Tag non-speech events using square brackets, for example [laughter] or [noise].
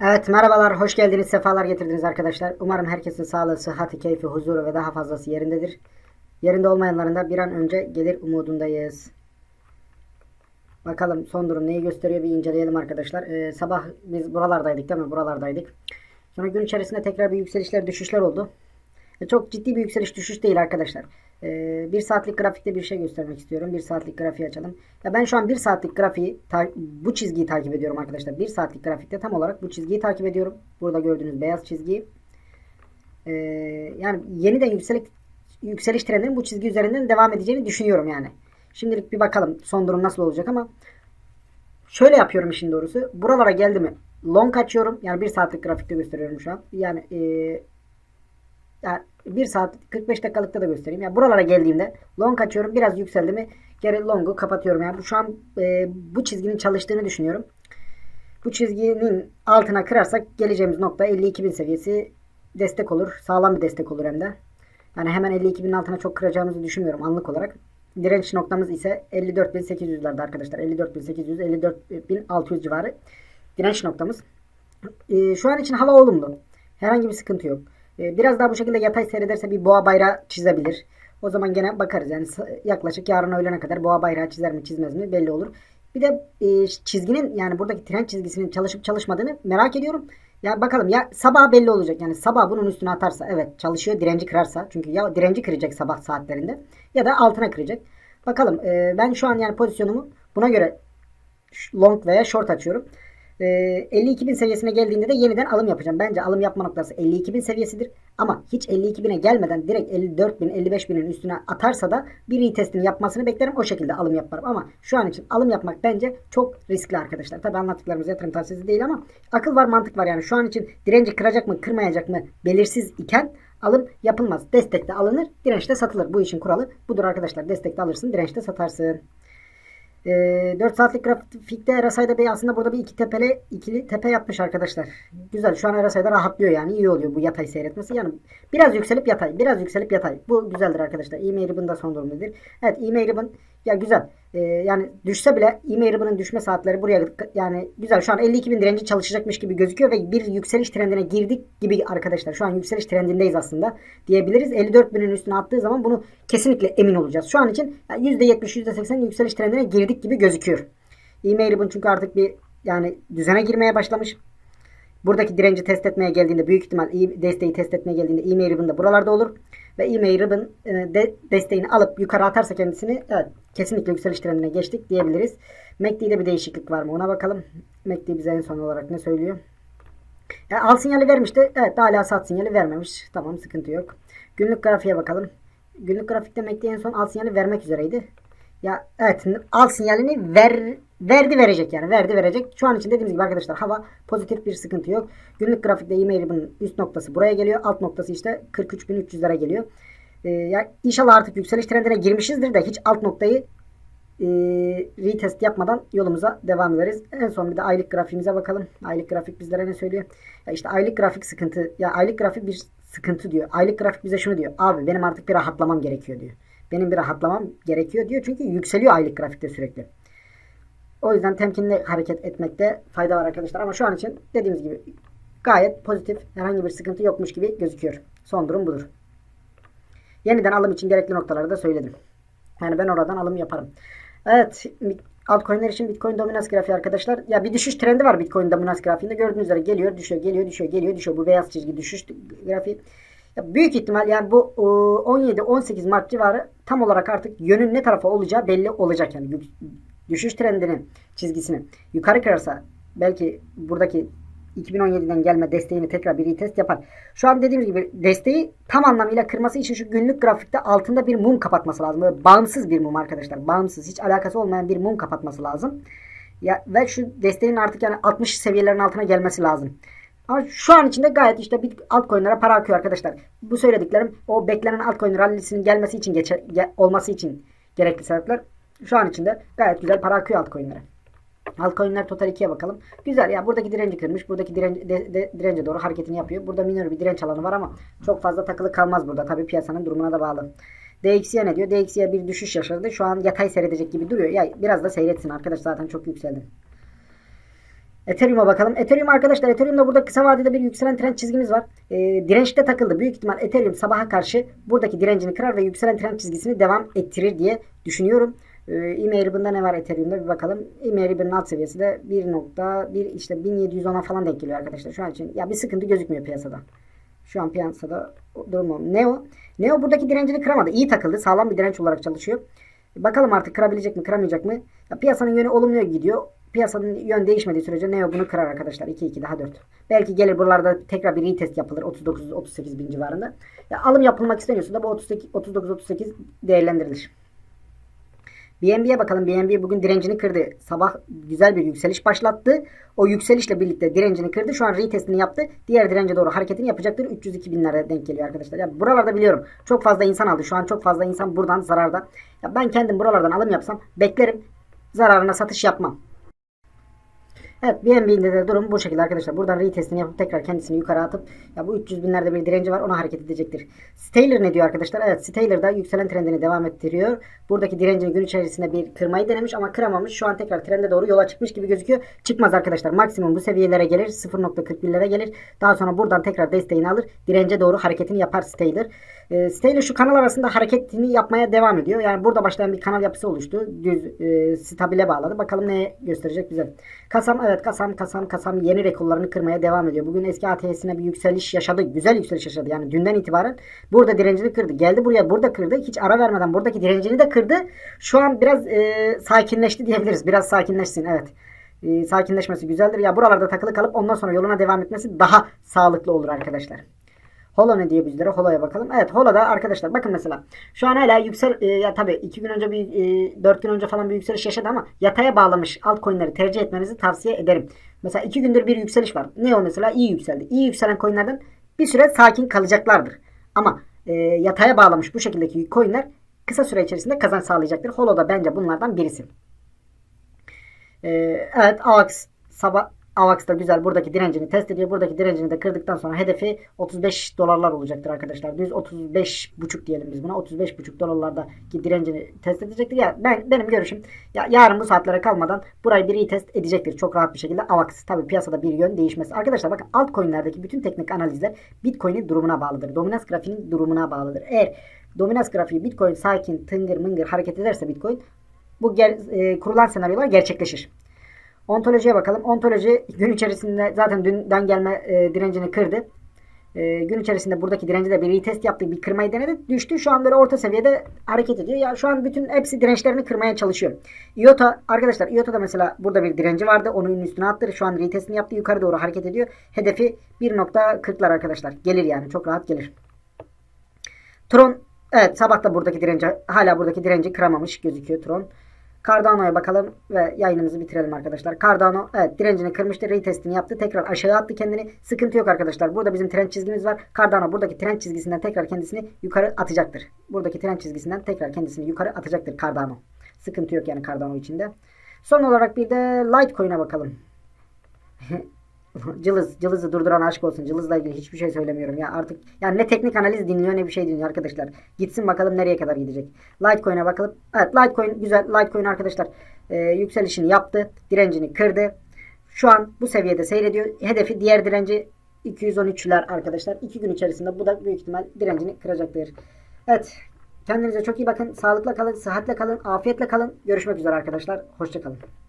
Evet merhabalar, hoş geldiniz, sefalar getirdiniz arkadaşlar. Umarım herkesin sağlığı, sıhhati, keyfi, huzuru ve daha fazlası yerindedir. Yerinde olmayanların da bir an önce gelir umudundayız. Bakalım son durum neyi gösteriyor bir inceleyelim arkadaşlar. Ee, sabah biz buralardaydık değil mi? Buralardaydık. Sonra gün içerisinde tekrar bir yükselişler düşüşler oldu. Çok ciddi bir yükseliş düşüş değil arkadaşlar. E, bir saatlik grafikte bir şey göstermek istiyorum. Bir saatlik grafiği açalım. Ya ben şu an bir saatlik grafiği bu çizgiyi takip ediyorum arkadaşlar. Bir saatlik grafikte tam olarak bu çizgiyi takip ediyorum. Burada gördüğünüz beyaz çizgiyi. E, yani yeniden yükseliş, yükseliş trendinin bu çizgi üzerinden devam edeceğini düşünüyorum yani. Şimdilik bir bakalım son durum nasıl olacak ama şöyle yapıyorum işin doğrusu. Buralara geldi mi long açıyorum. Yani bir saatlik grafikte gösteriyorum şu an. Yani e, yani 1 saat 45 dakikalıkta da göstereyim. Yani buralara geldiğimde long açıyorum. Biraz yükseldi mi geri long'u kapatıyorum. Yani şu an e, bu çizginin çalıştığını düşünüyorum. Bu çizginin altına kırarsak geleceğimiz nokta 52.000 seviyesi destek olur. Sağlam bir destek olur hem de. Yani hemen 52.000'in altına çok kıracağımızı düşünmüyorum anlık olarak. Direnç noktamız ise 54.800'lerde arkadaşlar. 54.800 54.600 civarı direnç noktamız. E, şu an için hava olumlu. Herhangi bir sıkıntı yok. E, biraz daha bu şekilde yatay seyrederse bir boğa bayrağı çizebilir. O zaman gene bakarız. Yani yaklaşık yarın öğlene kadar boğa bayrağı çizer mi çizmez mi belli olur. Bir de e, çizginin yani buradaki trend çizgisinin çalışıp çalışmadığını merak ediyorum. Ya bakalım ya sabah belli olacak. Yani sabah bunun üstüne atarsa evet çalışıyor direnci kırarsa. Çünkü ya direnci kıracak sabah saatlerinde ya da altına kıracak. Bakalım e, ben şu an yani pozisyonumu buna göre long veya short açıyorum. Ee, 52.000 seviyesine geldiğinde de yeniden alım yapacağım. Bence alım yapma noktası 52.000 seviyesidir. Ama hiç 52.000'e gelmeden direkt 54.000 55.000'in üstüne atarsa da bir retestini yapmasını beklerim. O şekilde alım yaparım. Ama şu an için alım yapmak bence çok riskli arkadaşlar. Tabi anlattıklarımız yatırım tavsiyesi değil ama akıl var mantık var yani. Şu an için direnci kıracak mı kırmayacak mı belirsiz iken alım yapılmaz. Destekte alınır, dirençte satılır. Bu işin kuralı budur arkadaşlar. Destekte alırsın, dirençte satarsın. E, 4 saatlik grafikte RSI'da Bey aslında burada bir iki tepeli ikili tepe yapmış arkadaşlar. Güzel. Şu an RSI'da rahatlıyor yani. iyi oluyor bu yatay seyretmesi. Yani biraz yükselip yatay. Biraz yükselip yatay. Bu güzeldir arkadaşlar. E-mail da son durum? Evet e-mail ya güzel. E, yani düşse bile e-mail ribbon'ın düşme saatleri buraya yani güzel. Şu an 52 bin direnci çalışacakmış gibi gözüküyor ve bir yükseliş trendine girdik gibi arkadaşlar. Şu an yükseliş trendindeyiz aslında diyebiliriz. 54 binin üstüne attığı zaman bunu kesinlikle emin olacağız. Şu an için yani %70 %80 yükseliş trendine girdik gibi gözüküyor. E-mail ribbon çünkü artık bir yani düzene girmeye başlamış. Buradaki direnci test etmeye geldiğinde büyük ihtimal desteği test etmeye geldiğinde e-mail ribbon da buralarda olur. Ve e-mail ribbon e, de, desteğini alıp yukarı atarsa kendisini evet kesinlikle yükseliş trendine geçtik diyebiliriz. MACD'de bir değişiklik var mı ona bakalım. MACD bize en son olarak ne söylüyor? Ya al sinyali vermişti. Evet hala sat sinyali vermemiş. Tamam sıkıntı yok. Günlük grafiğe bakalım. Günlük grafikte MACD en son al sinyali vermek üzereydi. Ya evet al sinyalini ver verdi verecek yani verdi verecek. Şu an için dediğimiz gibi arkadaşlar hava pozitif bir sıkıntı yok. Günlük grafikte e-mail ribbon'ın üst noktası buraya geliyor. Alt noktası işte 43.300'lere geliyor. Ee, ya inşallah artık yükseliş trendine girmişizdir de hiç alt noktayı e, retest yapmadan yolumuza devam ederiz. En son bir de aylık grafiğimize bakalım. Aylık grafik bizlere ne söylüyor? Ya işte aylık grafik sıkıntı. Ya aylık grafik bir sıkıntı diyor. Aylık grafik bize şunu diyor. Abi benim artık bir rahatlamam gerekiyor diyor. Benim bir rahatlamam gerekiyor diyor. Çünkü yükseliyor aylık grafikte sürekli. O yüzden temkinli hareket etmekte fayda var arkadaşlar. Ama şu an için dediğimiz gibi gayet pozitif herhangi bir sıkıntı yokmuş gibi gözüküyor. Son durum budur. Yeniden alım için gerekli noktaları da söyledim. Yani ben oradan alım yaparım. Evet altcoin'ler için Bitcoin dominans grafiği arkadaşlar. Ya bir düşüş trendi var Bitcoin dominans grafiğinde. Gördüğünüz üzere geliyor, düşüyor, geliyor, düşüyor, geliyor, düşüyor. Bu beyaz çizgi düşüş grafiği. Büyük ihtimal yani bu 17-18 Mart civarı tam olarak artık yönün ne tarafa olacağı belli olacak yani. Düşüş trendinin çizgisini yukarı kırarsa belki buradaki 2017'den gelme desteğini tekrar bir retest yapar. Şu an dediğimiz gibi desteği tam anlamıyla kırması için şu günlük grafikte altında bir mum kapatması lazım. Böyle bağımsız bir mum arkadaşlar. Bağımsız hiç alakası olmayan bir mum kapatması lazım. Ya ve şu desteğin artık yani 60 seviyelerin altına gelmesi lazım. Ama şu an içinde gayet işte bir altcoin'lere para akıyor arkadaşlar. Bu söylediklerim o beklenen altcoin rallisinin gelmesi için geçer, ge, olması için gerekli sebepler. Şu an içinde gayet güzel para akıyor altcoin'lere. Altcoin'ler total 2'ye bakalım. Güzel ya buradaki direnci kırmış. Buradaki direnci, de, de, dirence doğru hareketini yapıyor. Burada minor bir direnç alanı var ama çok fazla takılı kalmaz burada. Tabi piyasanın durumuna da bağlı. DXY ne diyor? DXY bir düşüş yaşadı. Şu an yatay seyredecek gibi duruyor. Ya biraz da seyretsin arkadaş zaten çok yükseldi. Ethereum'a bakalım. Ethereum arkadaşlar Ethereum'da burada kısa vadede bir yükselen trend çizgimiz var. E, dirençte takıldı. Büyük ihtimal Ethereum sabaha karşı buradaki direncini kırar ve yükselen trend çizgisini devam ettirir diye düşünüyorum. E, e bunda ne var Ethereum'da bir bakalım. E-Mail'in alt seviyesi de 1.1 işte 1710'a falan denk geliyor arkadaşlar. Şu an için ya bir sıkıntı gözükmüyor piyasada. Şu an piyasada durum o. Neo. Neo buradaki direncini kıramadı. İyi takıldı. Sağlam bir direnç olarak çalışıyor. Bakalım artık kırabilecek mi kıramayacak mı? Ya piyasanın yönü olumluya gidiyor. Piyasanın yön değişmediği sürece Neo bunu kırar arkadaşlar. 2-2 daha 4. Belki gelir buralarda tekrar bir retest yapılır. 39-38 bin civarında. Ya alım yapılmak isteniyorsa da bu 39-38 değerlendirilir. BNB'ye bakalım. BNB bugün direncini kırdı. Sabah güzel bir yükseliş başlattı. O yükselişle birlikte direncini kırdı. Şu an retestini yaptı. Diğer dirence doğru hareketini yapacaktır. 302 binlere denk geliyor arkadaşlar. Ya buralarda biliyorum. Çok fazla insan aldı. Şu an çok fazla insan buradan zararda. Ya ben kendim buralardan alım yapsam beklerim. Zararına satış yapmam. Evet BNB'de de durum bu şekilde arkadaşlar. Buradan retestini yapıp tekrar kendisini yukarı atıp ya bu 300 binlerde bir direnci var ona hareket edecektir. Staler ne diyor arkadaşlar? Evet Staler da yükselen trendini devam ettiriyor. Buradaki direncini gün içerisinde bir kırmayı denemiş ama kıramamış. Şu an tekrar trende doğru yola çıkmış gibi gözüküyor. Çıkmaz arkadaşlar. Maksimum bu seviyelere gelir. 0.41'lere gelir. Daha sonra buradan tekrar desteğini alır. Dirence doğru hareketini yapar Staler. E, Staler şu kanal arasında hareketini yapmaya devam ediyor. Yani burada başlayan bir kanal yapısı oluştu. Düz e, stabile bağladı. Bakalım ne gösterecek bize. Kasam evet kasam kasam kasam yeni rekorlarını kırmaya devam ediyor. Bugün eski ATS'ine bir yükseliş yaşadı. Güzel yükseliş yaşadı. Yani dünden itibaren burada direncini kırdı. Geldi buraya burada kırdı. Hiç ara vermeden buradaki direncini de kırdı. Şu an biraz e, sakinleşti diyebiliriz. Biraz sakinleşsin evet. E, sakinleşmesi güzeldir. Ya buralarda takılı kalıp ondan sonra yoluna devam etmesi daha sağlıklı olur arkadaşlar. Hola ne diyor bizlere? Hola'ya bakalım. Evet Hola'da arkadaşlar bakın mesela şu an hala yüksel e, ya tabii 2 gün önce bir e, 4 gün önce falan bir yükseliş yaşadı ama yataya bağlamış altcoin'leri tercih etmenizi tavsiye ederim. Mesela 2 gündür bir yükseliş var. Ne o mesela? iyi yükseldi. İyi yükselen coin'lerden bir süre sakin kalacaklardır. Ama e, yataya bağlamış bu şekildeki coin'ler kısa süre içerisinde kazanç sağlayacaktır. Holo da bence bunlardan birisi. E, evet AVAX sabah AVAX da güzel buradaki direncini test ediyor. Buradaki direncini de kırdıktan sonra hedefi 35 dolarlar olacaktır arkadaşlar. Düz 35 buçuk diyelim biz buna. 35 buçuk dolarlardaki direncini test edecektir. Ya ben benim görüşüm ya yarın bu saatlere kalmadan burayı bir retest edecektir. Çok rahat bir şekilde AVAX. Tabi piyasada bir yön değişmesi. Arkadaşlar bakın altcoin'lerdeki bütün teknik analizler Bitcoin'in durumuna bağlıdır. Dominans grafiğinin durumuna bağlıdır. Eğer dominans grafiği Bitcoin sakin tıngır mıngır hareket ederse Bitcoin bu ger, e, kurulan senaryolar gerçekleşir. Ontolojiye bakalım. Ontoloji gün içerisinde zaten dünden gelme e, direncini kırdı. E, gün içerisinde buradaki direnci de bir retest yaptı. Bir kırmayı denedi. Düştü. Şu an böyle orta seviyede hareket ediyor. Ya şu an bütün hepsi dirençlerini kırmaya çalışıyor. IOTA arkadaşlar IOTA'da mesela burada bir direnci vardı. Onun üstüne attı. Şu an retestini yaptı. Yukarı doğru hareket ediyor. Hedefi 1.40'lar arkadaşlar. Gelir yani. Çok rahat gelir. Tron evet sabah da buradaki direnci hala buradaki direnci kıramamış gözüküyor Tron. Cardano'ya bakalım ve yayınımızı bitirelim arkadaşlar. Cardano evet direncini kırmıştı. Retestini yaptı. Tekrar aşağı attı kendini. Sıkıntı yok arkadaşlar. Burada bizim trend çizgimiz var. Cardano buradaki trend çizgisinden tekrar kendisini yukarı atacaktır. Buradaki trend çizgisinden tekrar kendisini yukarı atacaktır Cardano. Sıkıntı yok yani Cardano içinde. Son olarak bir de Litecoin'e bakalım. [laughs] [laughs] Cılız, Cılız'ı durduran aşk olsun. Cılız'la ilgili hiçbir şey söylemiyorum ya artık. Yani ne teknik analiz dinliyor ne bir şey dinliyor arkadaşlar. Gitsin bakalım nereye kadar gidecek. Litecoin'e bakalım. Evet Litecoin güzel. Litecoin arkadaşlar e, yükselişini yaptı. Direncini kırdı. Şu an bu seviyede seyrediyor. Hedefi diğer direnci 213'ler arkadaşlar. 2 gün içerisinde bu da büyük ihtimal direncini kıracaktır. Evet. Kendinize çok iyi bakın. Sağlıkla kalın, sıhhatle kalın, afiyetle kalın. Görüşmek üzere arkadaşlar. Hoşçakalın.